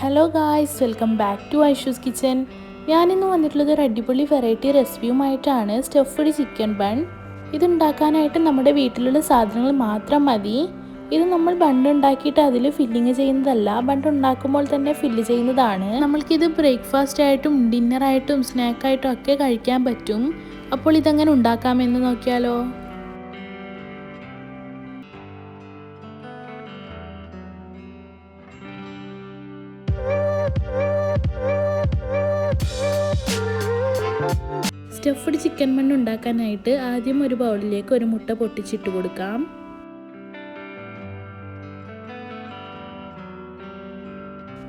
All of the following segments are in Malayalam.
Hello guys welcome back to Aishu's kitchen ഞാനിന്ന് വന്നിട്ടുള്ളത് ഒരു അടിപൊളി വെറൈറ്റി റെസിപ്പിയുമായിട്ടാണ് സ്റ്റഫ്ഡ് ചിക്കൻ ബൺ ഇതുണ്ടാക്കാനായിട്ട് നമ്മുടെ വീട്ടിലുള്ള സാധനങ്ങൾ മാത്രം മതി. ഇത് നമ്മൾ ബണ്ട് ഉണ്ടാക്കിയിട്ട് അതിൽ ഫില്ലിങ് ചെയ്യുന്നതല്ല ബണ്ട് ഉണ്ടാക്കുമ്പോൾ തന്നെ ഫില്ല് ചെയ്യുന്നതാണ്. നമ്മൾക്കിത് ബ്രേക്ക്ഫാസ്റ്റ് ആയിട്ടും ഡിന്നറായിട്ടും സ്നാക്കായിട്ടും ഒക്കെ കഴിക്കാൻ പറ്റും. അപ്പോൾ ഇതെങ്ങനെ ഉണ്ടാക്കാമെന്ന് നോക്കിയാലോ? സ്റ്റഫ്ഡ് ചിക്കൻ മണ്ണ് ഉണ്ടാക്കാനായിട്ട് ആദ്യം ഒരു ബൗളിലേക്ക് ഒരു മുട്ട പൊട്ടിച്ചിട്ട് കൊടുക്കാം.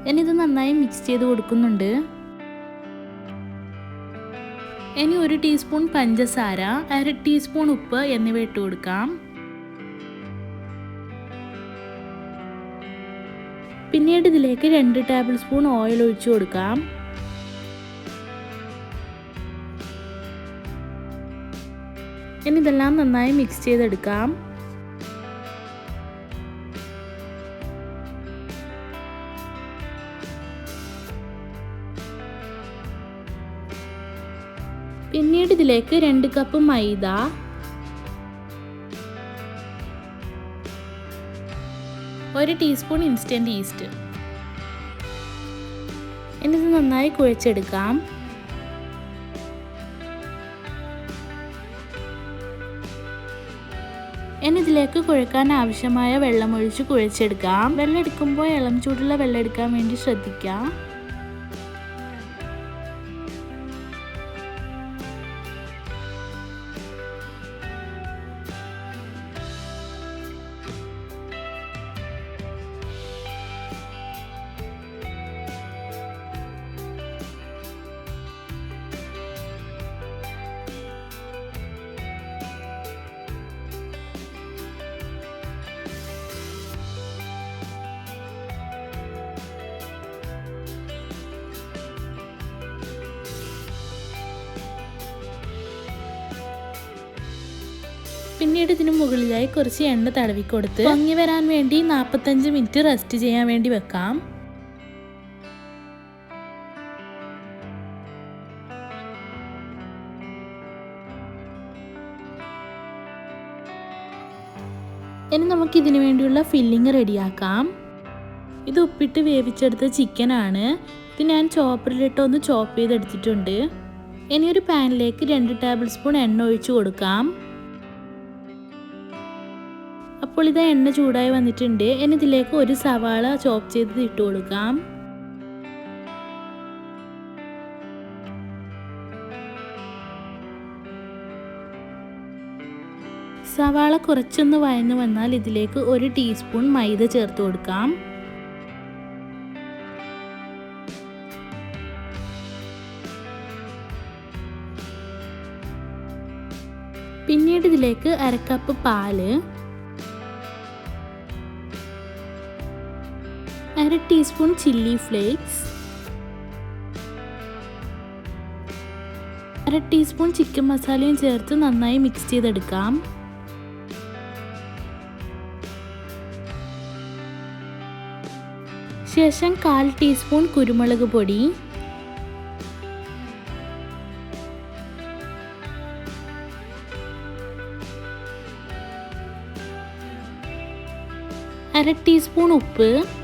ഞാനിത് നന്നായി മിക്സ് ചെയ്ത് കൊടുക്കുന്നുണ്ട്. ഇനി ഒരു ടീസ്പൂൺ പഞ്ചസാര അര ടീസ്പൂൺ ഉപ്പ് എന്നിവ ഇട്ട് കൊടുക്കാം. പിന്നീട് ഇതിലേക്ക് രണ്ട് ടേബിൾ സ്പൂൺ ഓയിൽ ഒഴിച്ചു കൊടുക്കാം. ഇനി ഇതെല്ലാം നന്നായി മിക്സ് ചെയ്തെടുക്കാം. പിന്നീട് ഇതിലേക്ക് രണ്ട് കപ്പ് മൈദ. ഒരു ടീസ്പൂൺ ഇൻസ്റ്റന്റ് ഈസ്റ്റ് എന്നിത് നന്നായി കുഴച്ചെടുക്കാം. ഇനി ഇതിലേക്ക് കുഴക്കാൻ ആവശ്യമായ വെള്ളം ഒഴിച്ച് കുഴച്ചെടുക്കാം. വെള്ളം എടുക്കുമ്പോൾ ഇളം ചൂടുള്ള വെള്ളം എടുക്കാൻ വേണ്ടി ശ്രദ്ധിക്കാം. പിന്നീട് ഇതിന് മുകളിലായി കുറച്ച് എണ്ണ തടവി കൊടുത്ത് പൊങ്ങി വരാൻ വേണ്ടി നാൽപ്പത്തഞ്ച് മിനിറ്റ് റെസ്റ്റ് ചെയ്യാൻ വേണ്ടി വെക്കാം. ഇനി നമുക്ക് ഇതിനു വേണ്ടിയുള്ള ഫില്ലിങ് റെഡിയാക്കാം. ഇത് ഉപ്പിട്ട് വേവിച്ചെടുത്ത ചിക്കനാണ് ഇത് ഞാൻ ചോപ്പറിലിട്ട് ഒന്ന് ചോപ്പ് ചെയ്തെടുത്തിട്ടുണ്ട്. ഇനി ഒരു പാനിലേക്ക് രണ്ട് ടേബിൾ സ്പൂൺ എണ്ണ ഒഴിച്ചു കൊടുക്കാം. അപ്പോൾ ഇത് എണ്ണ ചൂടായി വന്നിട്ടുണ്ട്. ഇനി ഇതിലേക്ക് ഒരു സവാള ചോപ്പ് ചെയ്ത് ഇട്ട് കൊടുക്കാം. സവാള കുറച്ചൊന്ന് വഴന്നു വന്നാൽ ഇതിലേക്ക് ഒരു ടീസ്പൂൺ മൈദ ചേർത്ത് കൊടുക്കാം. പിന്നീട് ഇതിലേക്ക് അരക്കപ്പ് പാൽ അര ടീസ്പൂൺ ചില്ലി ഫ്ലേക്സ്. അര ടീസ്പൂൺ ചിക്കൻ മസാലയും ചേർത്ത് നന്നായി മിക്സ് ചെയ്തെടുക്കാം. ശേഷം കാൽ ടീസ്പൂൺ കുരുമുളക് പൊടി. അര ടീസ്പൂൺ ഉപ്പ്.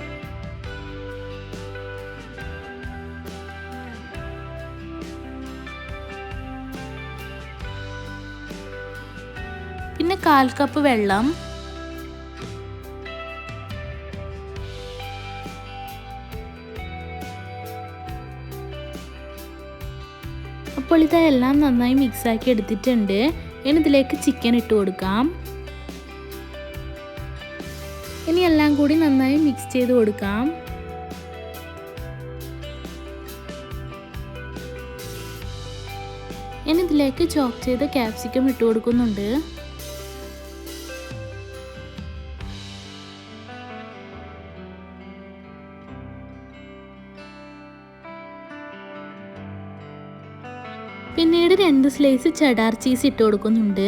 പിന്നെ കാൽ കപ്പ് വെള്ളം. അപ്പോൾ ഇതെല്ലാം നന്നായി മിക്സാക്കി എടുത്തിട്ടുണ്ട്. ഇനി ഇതിലേക്ക് ചിക്കൻ ഇട്ട് കൊടുക്കാം. ഇനി എല്ലാം കൂടി നന്നായി മിക്സ് ചെയ്ത് കൊടുക്കാം. ഇനി ഇതിലേക്ക് ചോപ്പ് ചെയ്ത ക്യാപ്സിക്കം ഇട്ട് കൊടുക്കുന്നുണ്ട്. രണ്ട് സ്ലൈസ് ചടാർ ചീസ് ഇട്ട് കൊടുക്കുന്നുണ്ട്?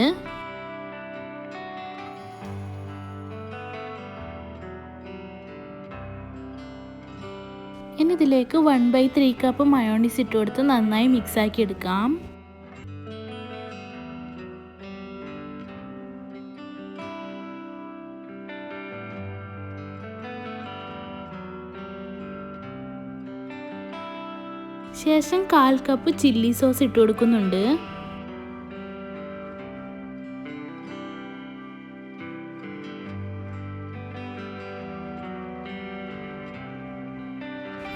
ഇനി ഇതിലേക്ക് one by three cup mayonnaise ഇട്ട് കൊടുത്ത് നന്നായി മിക്സ് ആക്കി എടുക്കാം. ശേഷം കാൽ കപ്പ് ചില്ലി സോസ് ഇട്ട് കൊടുക്കുന്നുണ്ട്.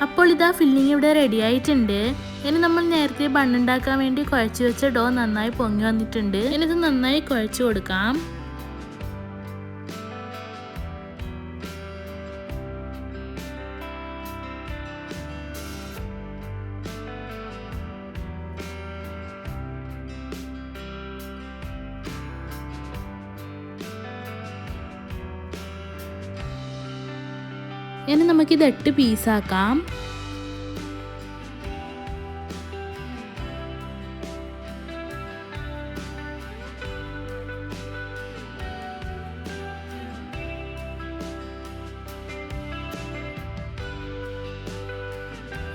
അപ്പോൾ ഇതാ ഫില്ലിംഗ് ഇവിടെ റെഡി ആയിട്ടുണ്ട്. ഇനി നമ്മൾ നേരത്തെ ബണ്ണുണ്ടാക്കാൻ വേണ്ടി കുഴച്ച് വെച്ച ഡോ നന്നായി പൊങ്ങി വന്നിട്ടുണ്ട്. ഇനി ഇത് നന്നായി കുഴച്ചു കൊടുക്കാം. ഇനി നമുക്കിത് എട്ട് പീസാക്കാം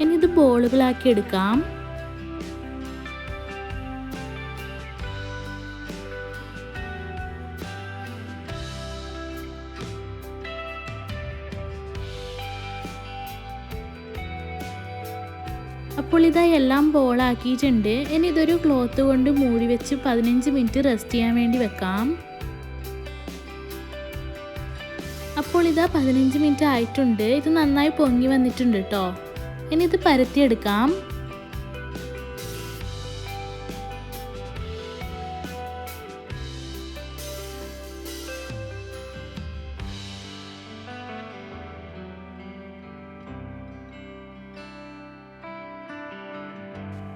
ഇനി ഇത് ബോളുകളാക്കി എടുക്കാം. അപ്പോൾ ഇതാ എല്ലാം ബോളാക്കിയിട്ടുണ്ട്. ഇനി ഇതൊരു ക്ലോത്ത് കൊണ്ട് മൂടി വെച്ച് പതിനഞ്ച് മിനിറ്റ് റെസ്റ്റ് ചെയ്യാൻ വേണ്ടി വെക്കാം. അപ്പോൾ ഇതാ പതിനഞ്ച് മിനിറ്റ് ആയിട്ടുണ്ട്. ഇത് നന്നായി പൊങ്ങി വന്നിട്ടുണ്ട് കേട്ടോ ഇനി ഇത് പരത്തിയെടുക്കാം.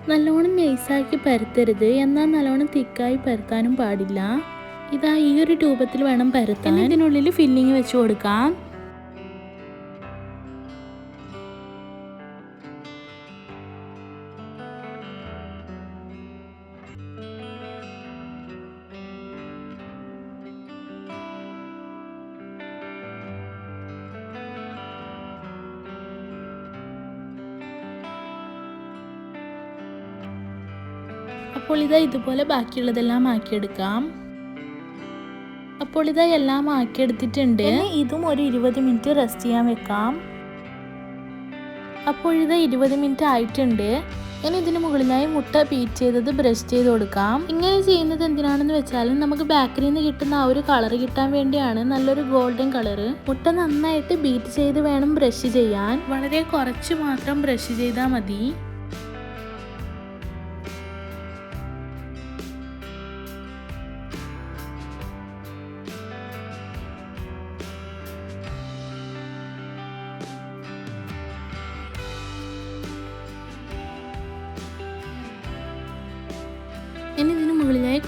നല്ലോണം നൈസാക്കി പരത്തരുത്. എന്നാൽ നല്ലോണം തിക്കായി പരത്താനും പാടില്ല. ഇതാ ഈ ഒരു രൂപത്തിൽ വേണം പരത്താൻ. ഇതിനുള്ളിൽ ഫില്ലിങ് വെച്ച് കൊടുക്കാം. അപ്പോൾ ഇതാ ഇതുപോലെ ബാക്കിയുള്ളതെല്ലാം ആക്കിയെടുക്കാം. അപ്പോൾ ഇതാ എല്ലാം ആക്കിയെടുത്തിട്ടുണ്ട്. ഇതും ഒരു ഇരുപത് മിനിറ്റ് റെസ്റ്റ് ചെയ്യാൻ വെക്കാം. അപ്പോൾ ഇതാ ഇരുപത് മിനിറ്റ് ആയിട്ടുണ്ട്. ഇനി ഇതിന് മുകളിലായി മുട്ട പീറ്റ് ചെയ്തത് ബ്രഷ് ചെയ്ത് കൊടുക്കാം. ഇങ്ങനെ ചെയ്യുന്നത് എന്തിനാണെന്ന് വെച്ചാൽ നമുക്ക് ബേക്കറിയിൽ നിന്ന് കിട്ടുന്ന ആ ഒരു കളർ കിട്ടാൻ വേണ്ടിയാണ്. നല്ലൊരു ഗോൾഡൻ കളർ മുട്ട നന്നായിട്ട് ബീറ്റ് ചെയ്ത് വേണം ബ്രഷ് ചെയ്യാൻ. വളരെ കുറച്ച് മാത്രം ബ്രഷ് ചെയ്താൽ മതി.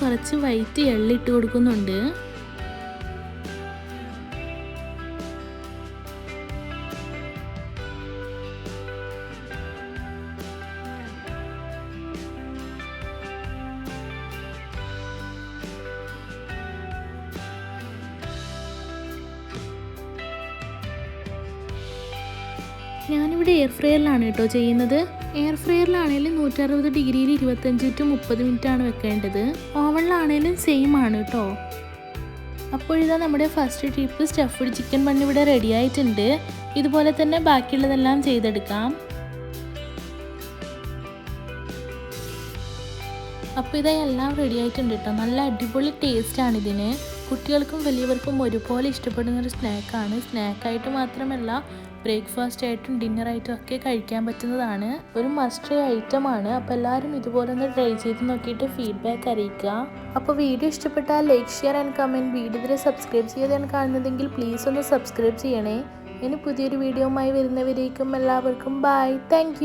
കുറച്ച് വൈറ്റ് എള്ളിട്ട് കൊടുക്കുന്നുണ്ട്. ഞാനിവിടെ എയർ ഫ്രയറിലാണ് കേട്ടോ ചെയ്യുന്നത്. എയർ ഫ്രയറിലാണെങ്കിലും നൂറ്ററുപത് ഡിഗ്രിയിൽ ഇരുപത്തഞ്ച് ടു മുപ്പത് ആണ് വെക്കേണ്ടത്. ഓവണിലാണെങ്കിലും സെയിം ആണ് കേട്ടോ അപ്പോഴിതാ നമ്മുടെ first trip stuffed chicken bun ഇവിടെ റെഡി ആയിട്ടുണ്ട്. ഇതുപോലെ തന്നെ ബാക്കിയുള്ളതെല്ലാം ചെയ്തെടുക്കാം. അപ്പോൾ ഇതാ എല്ലാം റെഡി ആയിട്ടുണ്ട് കേട്ടോ നല്ല അടിപൊളി ടേസ്റ്റ് ആണ് ഇതിന് കുട്ടികൾക്കും വലിയവർക്കും ഒരുപോലെ ഇഷ്ടപ്പെടുന്ന ഒരു സ്നാക്കാണ്. സ്നാക്കായിട്ട് മാത്രമല്ല ബ്രേക്ക്ഫാസ്റ്റ് ആയിട്ടും ഡിന്നർ ആയിട്ടും ഒക്കെ കഴിക്കാൻ പറ്റുന്നതാണ്. ഒരു മസ്റ്റ് ഐറ്റമാണ് അപ്പോൾ എല്ലാവരും ഇതുപോലെ ഒന്ന് ട്രൈ ചെയ്ത് നോക്കിയിട്ട് ഫീഡ്ബാക്ക് അറിയിക്കുക. അപ്പോൾ വീഡിയോ ഇഷ്ടപ്പെട്ടാൽ like share and comment video subscribe ചെയ്യാതെയാണ് കാണുന്നതെങ്കിൽ പ്ലീസ് ഒന്ന് സബ്സ്ക്രൈബ് ചെയ്യണേ. ഇനി പുതിയൊരു വീഡിയോയുമായി വരുന്നവരേക്കും എല്ലാവർക്കും ബൈ താങ്ക്